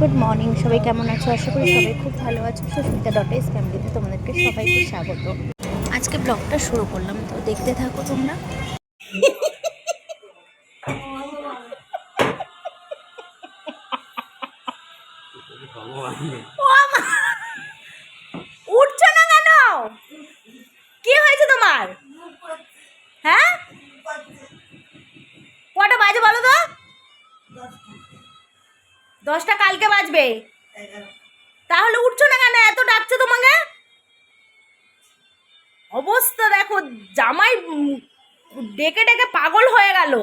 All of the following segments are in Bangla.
গুড মর্নিং, সবাই কেমন আছো? আশা করি সবাই খুব ভালো আছো। সুস্মিতা ডট এস ফ্যামিলিতে তোমাদেরকে সবাইকে স্বাগত। আজকে ব্লগটা শুরু করলাম, তো দেখতে থাকো তোমরা। না কেন? হয়েছে তোমার? হ্যাঁ? কটা বাজে বলো তো? দশটা কালকে বাজবে। তাহলে উঠছো না কেন? এত ডাকছে তোমাকে? অবস্থা দেখো, জামাই ডেকে ডেকে পাগল হয়ে গেল।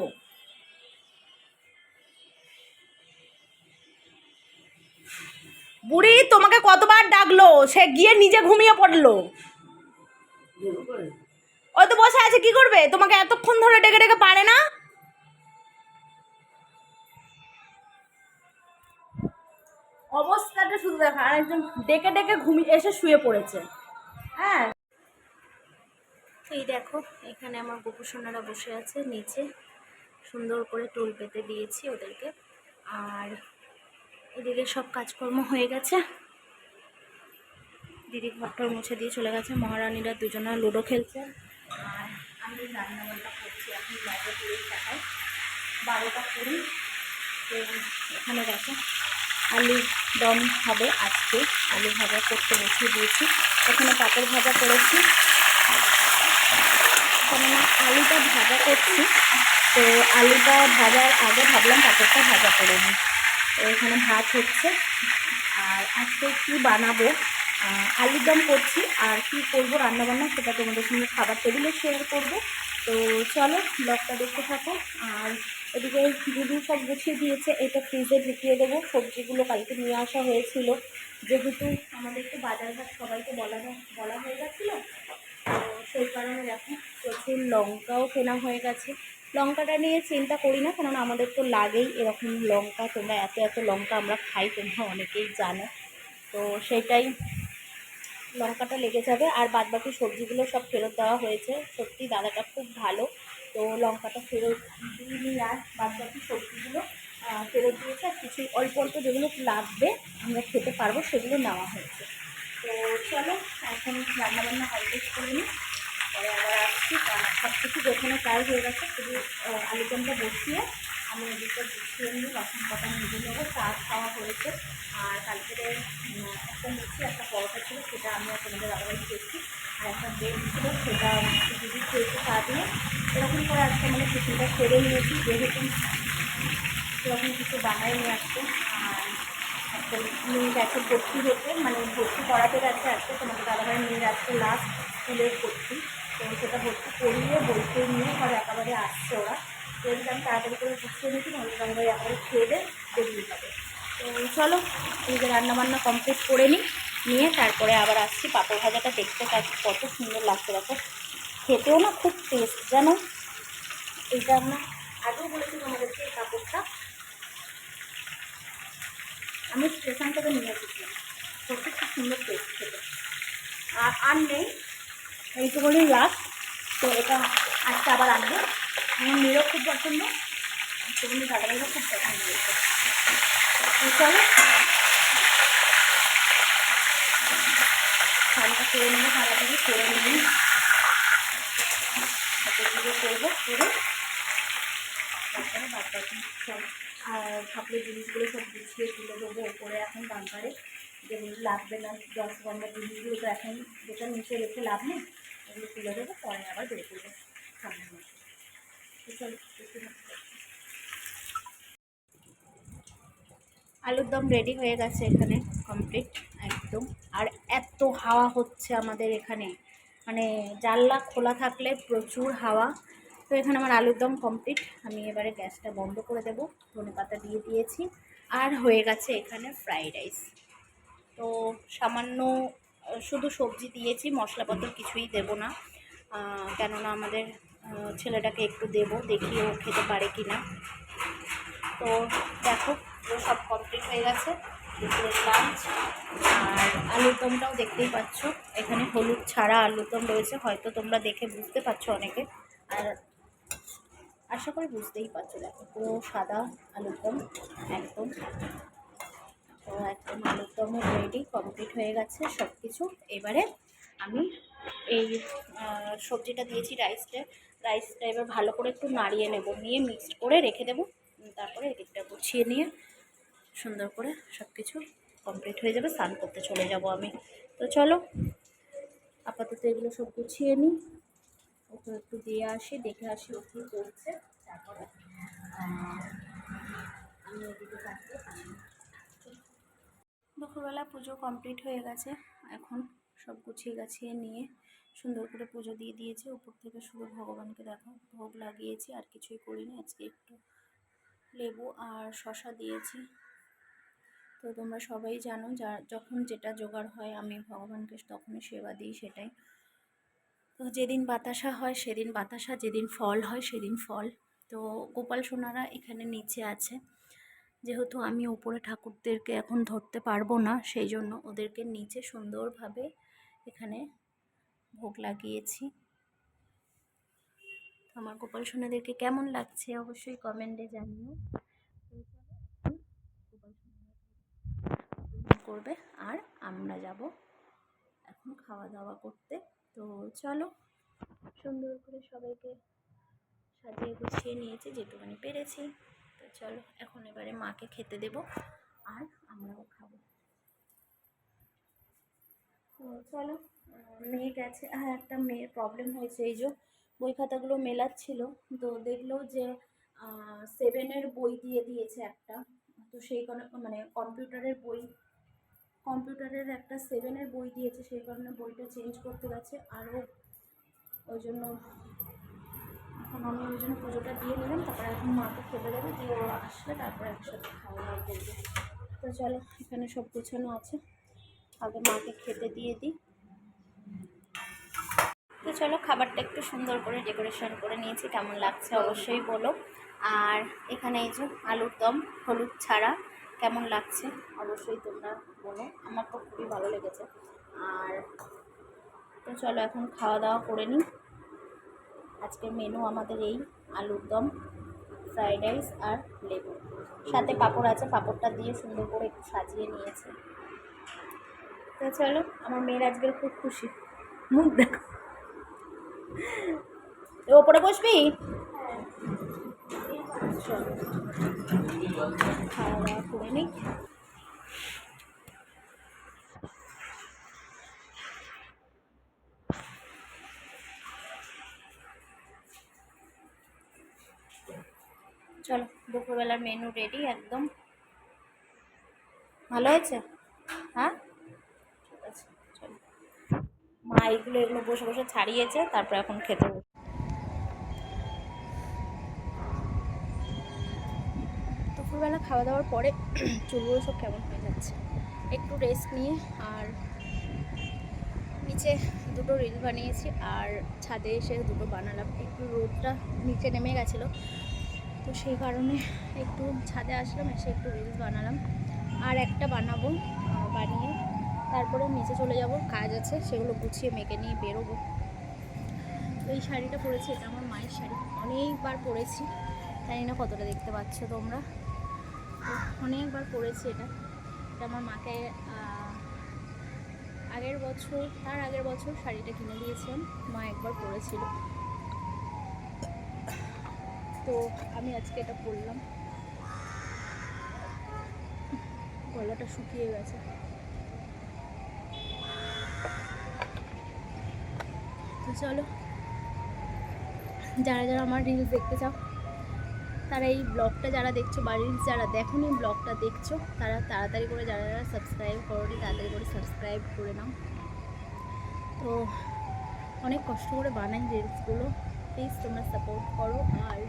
বুড়ি তোমাকে কতবার ডাকলো? সে গিয়ে নিজে ঘুমিয়ে পড়ল। ওই তো বসে আছে, কি করবে? তোমাকে এতক্ষণ ধরে ডেকে ডেকে পারে না? দেখো আর একজন ডেকে ডেকে ঘুমিয়ে এসে শুয়ে পড়েছে। হ্যাঁ। এই দেখো, এখানে আমার গোপুসোনারা বসে আছে নিচে। সুন্দর করে টোল পেতে দিয়েছি ওদেরকে। আর এদিকে সব কাজকর্ম হয়ে গেছে। দিদি ঘরটর মুছে দিয়ে চলে গেছে। মহারানীরা দুজনা লুডো খেলছে। আর আমি রান্নাবান্না করছি, এখন বাইরে কুড়ি টাকায়। বারোটা কুড়ি, তো এখানে দেখো। আলু দম হবে আজকে। আলু ভাজা করতে বসিয়ে দিয়েছি। এখানে পাপড় ভাজা করেছি। আলুটা ভাজা করছি, তো আলুটা ভাজার আগে ভাবলাম পাপড়টা ভাজা করে নিই। তো এখানে ভাত হচ্ছে। আর আজকে কি বানাবো? আলুর দম করছি। আর কি করব রান্নাবান্না সেটা তোমাদের সঙ্গে খাবার টেবিলে শেয়ার করব। তো চলো ব্লগটা দেখতে থাকো। আর এদিকে দিদি সব গুছিয়ে দিয়েছে, এটা ফ্রিজে ঢুকিয়ে দেবো। সবজিগুলো কালকে নিয়ে আসা হয়েছিল। যেহেতু আমাদেরকে বাজারঘাট সবাইকে বলা বলা হয়ে গেছিল, তো সেই কারণে দেখো প্রচুর লঙ্কাও কেনা হয়ে গেছে। লঙ্কাটা নিয়ে চিন্তা করি না কারণ আমাদের তো লাগেই এরকম লঙ্কা, তোমরা এত এত লঙ্কা আমরা খাই, তোমরা অনেকেই জানো। তো সেটাই লঙ্কাটা লেগে যাবে। আর বাদবাকি সবজিগুলো সব ফেরত দেওয়া হয়েছে। সত্যি দাদাটা খুব ভালো। তো লঙ্কাটা ফেরত দিয়ে দিইনি আর বাদবাকি সবজিগুলো ফেরত দিয়েছে, আর কিছু অল্প অল্প যেগুলো লাগবে আমরা খেতে পারব, সেগুলো নেওয়া হয়েছে। তো চলো, এখন রান্নাবান্না কমপ্লিট করে নিই পরে আবার আসছি। সব কিছু যেখানে কাজ হয়ে গেছে, শুধু আলুদমটা বসিয়ে আমি এদিকে গুছিয়ে নিই বাসন কটা নিজে নেব, চা খাওয়া হয়েছে। আর কালকে একটা লুচি, একটা পরোটা ছিল, সেটা আমি তোমাদের আবার খেয়েছি। আর একটা ব্রেড ছিল, সেটা দিদি খেয়েছে চা দিয়ে। এরকম করে আজকে মানে টিফিনটা সেরে নিয়েছি, যেহেতু সেরকম কিছু বানাই নিয়ে আসছে আর একটা গেছে ভর্তি হতে মানে ভর্তি করাতে গেছে আজকে, তোমাদের দাদাভাই নিয়ে যাচ্ছে লাস্ট স্কুলের ভর্তি। তো সেটা ভর্তি করিয়ে বইতে নিয়ে সব একেবারে আসছে ওরা। তো আমি তাড়াতাড়ি করে গুছিয়ে নিয়েছি তোমাদের দাদাভাই একেবারে খেয়ে দে বেরিয়ে যাবে। তো চলো এদিকে রান্নাবান্না কমপ্লিট করে নিই, নিয়ে তারপরে আবার আসছি। পাঁপড় ভাজাটা দেখতে কাজ কত সুন্দর লাগছে দেখো। খেতেও না খুব টেস্ট জানো? এইটা আমরা আগেও বলেছি তোমাদেরকে এই কাপড়টা আমি স্টেশন থেকে নিয়ে এসেছিলাম সত্যি খুব সুন্দর টেস্ট খেতে। আর আর নেই। এইটুকুনি লাস্ট তো এটা আজকে আবার আনবে। আমার মেয়েরও খুব পছন্দ সেগুলি দাদাভাইরও খুব পছন্দ। হয়েছে চলো। স্নানটা করে নেব, তাড়াতাড়ি করে নিই এতগুলো করব, করে তারপরে বাদ বাকি সব ঠাকুরের জিনিসগুলো সব গুছিয়ে তুলে দেবো ওপরে এখন বাম্পারে। যেগুলো লাগবে না দশ গঙ্গা জিনিসগুলো তো এখন যেটা নিচে রেখে লাভ নেই। ওগুলো তুলে দেবো, পরে আবার বের করব। আলুর দম রেডি হয়ে গেছে এখানে কমপ্লিট একদম। আর এত হাওয়া হচ্ছে আমাদের এখানে। মানে জানলা খোলা থাকলে প্রচুর হাওয়া। তো এখানে আমার আলুর দম কমপ্লিট আমি এবারে গ্যাসটা বন্ধ করে দেবো, ধনে পাতা দিয়ে দিয়েছি। আর হয়ে গেছে এখানে ফ্রাইড রাইস তো সামান্য শুধু সবজি দিয়েছি, মশলাপত্র কিছুই দেবো না। কেননা আমাদের ছেলেটাকে একটু দেবো, দেখি ও খেতে পারে কি না তো দেখো, পুরো সব কমপ্লিট হয়ে গেছে। দুপুরের লাঞ্চ আর আলুর দমটাও দেখতেই পাচ্ছ। এখানে হলুদ ছাড়া আলুর দম রয়েছে, হয়তো তোমরা দেখে বুঝতে পারছ অনেকে। আর আশা করি বুঝতেই পারছ, দেখো পুরো সাদা আলুর দম, একদম। তো দমও রেডি কমপ্লিট হয়ে গেছে সব কিছু এবারে আমি এই সবজিটা দিয়েছি রাইসটা রাইসটা এবার ভালো করে একটু নাড়িয়ে নেব। নিয়ে মিক্সড করে রেখে দেবো। তারপরে এদিকটা গুছিয়ে নিয়ে সুন্দর করে সব কিছু কমপ্লিট হয়ে যাবে। স্নান করতে চলে যাব আমি। তো চলো, আপাতত এগুলো সব গুছিয়ে নিই। ওকে একটু দিয়ে আসি, দেখে আসি ও কী করছে। তারপরে আমি ওদিকে আসি দুপুরবেলা পুজো কমপ্লিট হয়ে গেছে। এখন সব গুছিয়ে গাছিয়ে নিয়ে সুন্দর করে পুজো দিয়ে দিয়েছে। উপর থেকে শুধু ভগবানকে দেখো, ভোগ লাগিয়েছি, আর কিছুই করিনি। আজকে একটু লেবু আর শশা দিয়েছি। তো তোমরা সবাই জানো, যা, যখন যেটা জোগাড় হয়, আমি ভগবানকে তখনই সেবা দিই সেটাই। তো যেদিন বাতাসা হয়, সেদিন বাতাসা, যেদিন ফল হয়, সেদিন ফল। তো গোপাল সোনারা এখানে নিচে আছে। যেহেতু আমি উপরে ঠাকুরদেরকে এখন ধরতে পারব না, সেই জন্য ওদেরকে নিচে সুন্দরভাবে এখানে ভোগ লাগিয়েছি। আমার গোপাল সোনাদেরকে কেমন লাগছে অবশ্যই কমেন্টে জানিও। করবে, আর আমরা যাব এখন খাওয়া দাওয়া করতে। তো চলো, সুন্দর করে সবাইকে সাজিয়ে গুছিয়ে নিয়েছি যেটুখানি পেরেছি। তো চলো, এখন এবারে মাকে খেতে দেব আর আমরাও খাব। চলো মেয়ে গেছে। হ্যাঁ একটা মেয়ের প্রবলেম হয়েছে, এই যে বই খাতাগুলো মেলাচ্ছিল, তো দেখল যে সেভেনের বই দিয়ে দিয়েছে একটা। তো সেই কারণে মানে কম্পিউটারের বই, কম্পিউটারের একটা সেভেনের বই দিয়েছে, সেই কারণে বইটা চেঞ্জ করতে গেছে। আরও ওই জন্য আমি ওই জন্য পুজোটা দিয়ে নিলাম, তারপরে এখন মাকে খেতে দেবো, দিয়ে ও আসলে তারপরে একসাথে খাওয়া দাওয়া করব। তো চলো, এখানে সব গোছানো আছে। আগে মাকে খেতে দিয়ে দিই। তো চলো, খাবারটা একটু সুন্দর করে ডেকোরেশন করে নিয়েছি, কেমন লাগছে অবশ্যই বলো। আর এখানে এই যে আলুর দম, হলুদ ছাড়া কেমন লাগছে অবশ্যই তোমরা বলো, আমার তো খুবই ভালো লেগেছে। আর তো চলো, এখন খাওয়া দাওয়া করে নিই। আজকের মেনু আমাদের এই আলুর দম ফ্রাইড রাইস আর লেবু। সাথে পাঁপড় আছে, পাঁপড়টা দিয়ে সুন্দর করে একটু সাজিয়ে নিয়েছে। তো চলো, আমার মেয়ের আজকের খুব খুশি। মুখ দেখো। ওপরে বসবি? চলো। খাওয়া দাওয়া করে নিই। চলো দুপুরবেলার মেনু রেডি একদম। ভালো হয়েছে? হ্যাঁ? ঠিক আছে, চলো। মা এগুলো এগুলো বসে বসে ছাড়িয়েছে, তারপর এখন খেতে বসে দুপুরবেলা খাওয়া দাওয়ার পরে চুলগুলো সব কেমন হয়ে যাচ্ছে? একটু রেস্ট নিয়ে, আর নিচে দুটো রিল বানিয়েছি, আর ছাদে এসে দুটো বানালাম। একটু রোদটা নিচে নেমে গেছিল। তো সেই কারণে একটু ছাদে আসলাম, এসে একটু রিলস বানালাম। আর একটা বানাবো বানিয়ে তারপরে নিচে চলে যাব, কাজ আছে, সেগুলো গুছিয়ে মেখে নিয়ে বেরোবো। এই শাড়িটা পরেছি, এটা আমার মায়ের শাড়ি। অনেকবার পরেছি, জানি না কতটা দেখতে পাচ্ছ তোমরা। অনেকবার পরেছি এটা। এটা আমার মাকে আগের বছর, তার আগের বছর শাড়িটা কিনে দিয়েছিলাম, মা একবার পরেছিল। তো আমি আজকে এটা পরলাম গলাটা শুকিয়ে গেছে। তো চলো, যারা যারা আমার রিলস দেখতে চাও, তারা এই ব্লগটা যারা দেখছ বা রিলস যারা দেখো দেখোনি ব্লগটা দেখছ, তারা তাড়াতাড়ি করে যারা যারা সাবস্ক্রাইব করোনি, তাড়াতাড়ি করে সাবস্ক্রাইব করে নাও। তো অনেক কষ্ট করে বানাই রিলসগুলো প্লিজ তোমরা সাপোর্ট করো আর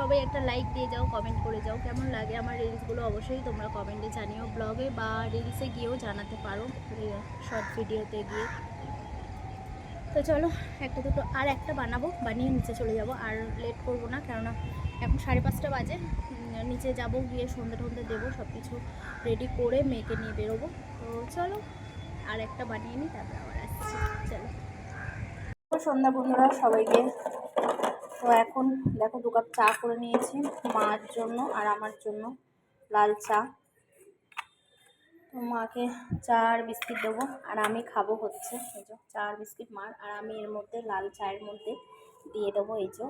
সবাই একটা লাইক দিয়ে যাও কমেন্ট করে যাও। কেমন লাগে আমার রিলসগুলো অবশ্যই তোমরা কমেন্টে জানিও ব্লগে বা রিলসে গিয়েও জানাতে পারো শর্ট ভিডিওতে গিয়ে। তো চলো, একটা দুটো আর একটা বানাবো, বানিয়ে নিচে চলে যাব। আর লেট করব না, কেননা এখন সাড়ে পাঁচটা বাজে। নিচে যাব, গিয়ে সন্ধ্যে টন্ধে দেবো সব কিছু রেডি করে মেয়েকে নিয়ে বেরোবো। তো চলো, আর একটা বানিয়ে নিই তারপরে আবার আসছি। চলো। সন্ধ্যা বন্ধুরা, সবাইকে তো এখন দেখো দু কাপ চা করে নিয়েছি মার জন্য আর আমার জন্য লাল চা। তো মাকে চা আর বিস্কিট দেবো আর আমি খাব হচ্ছে এই যে চা আর বিস্কিট মার আর আমি এর মধ্যে লাল চায়ের মধ্যে দিয়ে দেবো এই যে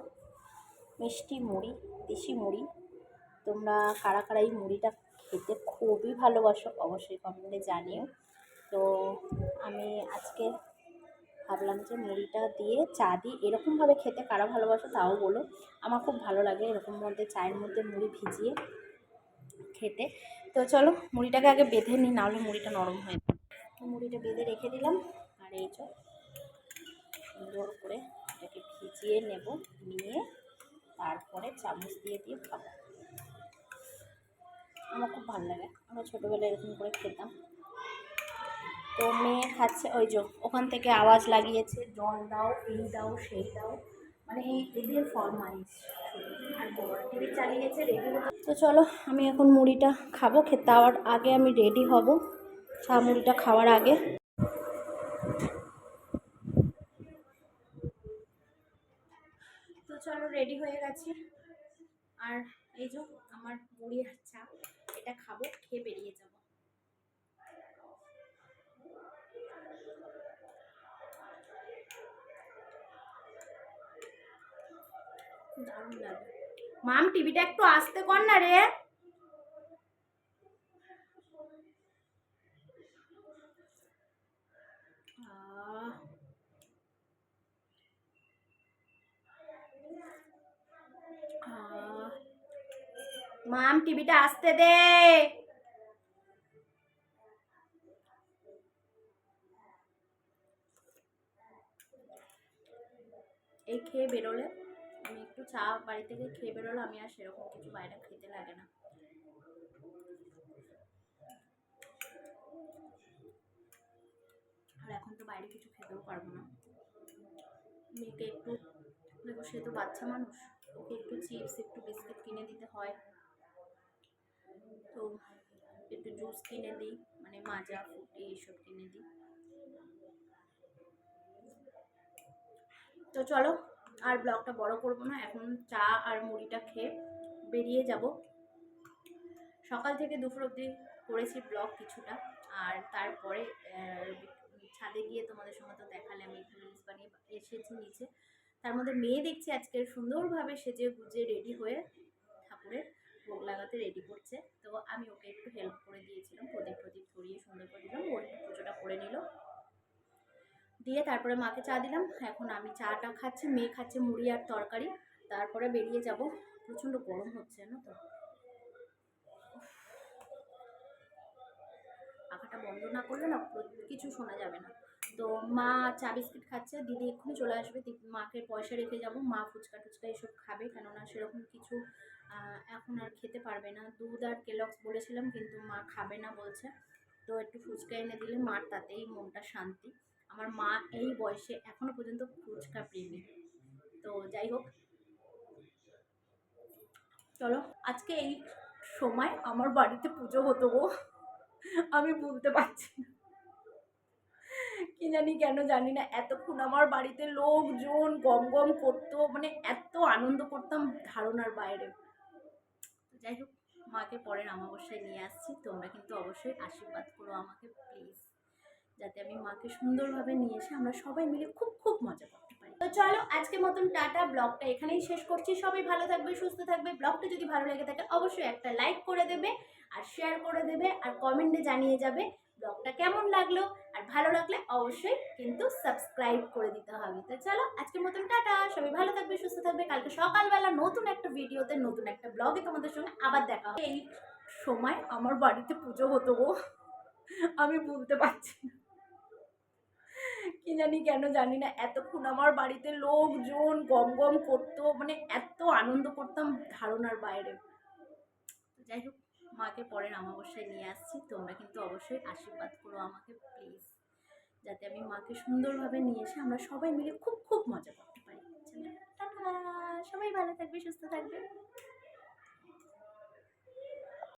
মিষ্টি মুড়ি, দেশি মুড়ি। তোমরা কারা কারা এই মুড়িটা খেতে খুবই ভালোবাসো অবশ্যই কমেন্টে জানিও। তো আমি আজকে ভাবলাম যে মুড়িটা দিয়ে চা দিই এরকমভাবে খেতে কারা ভালোবাসো তাও বলো। আমার খুব ভালো লাগে এরকম মধ্যে চায়ের মধ্যে মুড়ি ভিজিয়ে খেতে। তো চলো মুড়িটাকে আগে বেঁধে নিই, নাহলে মুড়িটা নরম হয়ে তো মুড়িটা বেঁধে রেখে দিলাম, আর এই চো, সুন্দর করে এটাকে ভিজিয়ে নেব, নিয়ে তারপরে চামচ দিয়ে দিয়ে খাব। আমার খুব ভালো লাগে, আমরা ছোটোবেলায় এরকম করে খেতাম। তো মেয়ে খাচ্ছে, ওই যে ওখান থেকে আওয়াজ লাগিয়েছে, জল দাও এই দাও, সেই দাও। মানে এদের ফরমাইশ আর টিভি চালিয়েছে রেডি তো চলো, আমি এখন মুড়িটা খাব খেতে দেওয়ার আগে আমি রেডি হব। চা মুড়িটা খাওয়ার আগে। তো চলো রেডি হয়ে গেছি। আর এই যে আমার মুড়ি আর চা, এটা খাব, খেয়ে বেরিয়ে যাব। মাম টিভিটা একটু আসতে কর না রে। মাম টিভিটা আসতে দে এই খেয়ে বেরোলে চা বাড়ি থেকে খেয়ে বেরোলে, আমি আর সেরকম কিছু বাইরে খেতে লাগে না। আর এখন তো বাইরে কিছু খেতেও পারব না। মেয়েকে একটু, দেখো সে তো বাচ্চা মানুষ, ওকে একটু চিপস, একটু বিস্কিট কিনে দিতে হয়। তো একটু জুস কিনে দিই মানে মাজা, ফুটি এইসব কিনে দিই। তো চলো আর ব্লগটা বড় করব না, এখন চা আর মুড়িটা খেয়ে বেরিয়ে যাব। সকাল থেকে দুপুর অবধি করেছি ব্লগ কিছুটা, আর তারপরে ছাদে গিয়ে তোমাদের সঙ্গে তো দেখালে আমি একটু রিলস বানিয়ে এসেছি নিচে। তার মধ্যে মেয়ে দেখছি আজকে সুন্দরভাবে সেজে গুজে রেডি হয়ে ঠাকুরের ভোগ লাগাতে রেডি করছে। তো আমি ওকে একটু হেল্প করে দিয়েছিলাম প্রদীপ প্রদীপ ধরিয়ে সুন্দর করে দিলাম ওর পুজোটা করে নিল। দিয়ে তারপরে মাকে চা দিলাম। এখন আমি চাটা খাচ্ছি, মেয়ে খাচ্ছে মুড়ি আর তরকারি। তারপরে বেরিয়ে যাব। প্রচণ্ড গরম হচ্ছে না তো। আঁকাটা বন্ধ না করলে না কিছু শোনা যাবে না। তো মা চা বিস্কিট খাচ্ছে, দিদি এক্ষুনি চলে আসবে। মাকে পয়সা রেখে যাব। মা ফুচকা টুচকা এসব খাবে, কেননা সেরকম কিছু এখন আর খেতে পারবে না। দুধ আর কেলক্স বলেছিলাম, কিন্তু মা খাবে না বলছে। তো একটু ফুচকা এনে দিলে মার, তাতেই মনটা শান্তি। আমার মা এই বয়সে এখনও পর্যন্ত ফুচকা প্রেমী তো যাই হোক, চলো, আজকে এই সময় আমার বাড়িতে পুজো হতো গো। আমি বলতে পারছি না। কি জানি কেন জানি না, এতক্ষণ আমার বাড়িতে লোকজন গম গম করতো মানে এত আনন্দ করতাম ধারণার বাইরে। যাই হোক, মাকে পরের অমাবস্যায় নিয়ে আসছি, তোমরা কিন্তু অবশ্যই আশীর্বাদ করো আমাকে প্লিজ যাতে আমি মাকে সুন্দরভাবে নিয়ে এসে আমরা সবাই মিলে খুব খুব মজা করতে পারি। তো চলো আজকে মতন টাটা, ব্লগটা এখানেই শেষ করছি। সবাই ভালো থাকবে, সুস্থ থাকবে। ব্লগটা যদি ভালো লেগে থাকে, অবশ্যই একটা লাইক করে দেবে আর শেয়ার করে দেবে আর কমেন্টে জানিয়ে যাবে ব্লগটা কেমন লাগল। আর ভালো লাগলে অবশ্যই কিন্তু সাবস্ক্রাইব করে দিতে হবে। তো চলো আজকের মতন টাটা। সবাই ভালো থাকবে, সুস্থ থাকবে। কালকে সকালবেলা নতুন একটা ভিডিওতে, নতুন একটা ব্লগে তোমাদের সঙ্গে আবার দেখা হবে। এই সময় আমার বাড়িতে পুজো হতো গো। আমি বলতে পারছি না। কি জানি কেন জানি না, এতক্ষণ আমার বাড়িতে লোকজন গম গম করতো মানে এত আনন্দ করতাম ধারণার বাইরে। যাই হোক, মাকে পরের অমাবস্যায় নিয়ে আসছি, তোমরা কিন্তু অবশ্যই আশীর্বাদ করো আমাকে প্লিজ যাতে আমি মাকে সুন্দরভাবে নিয়ে এসে আমরা সবাই মিলে খুব খুব মজা করতে পারি। সবাই ভালো থাকবে, সুস্থ থাকবে।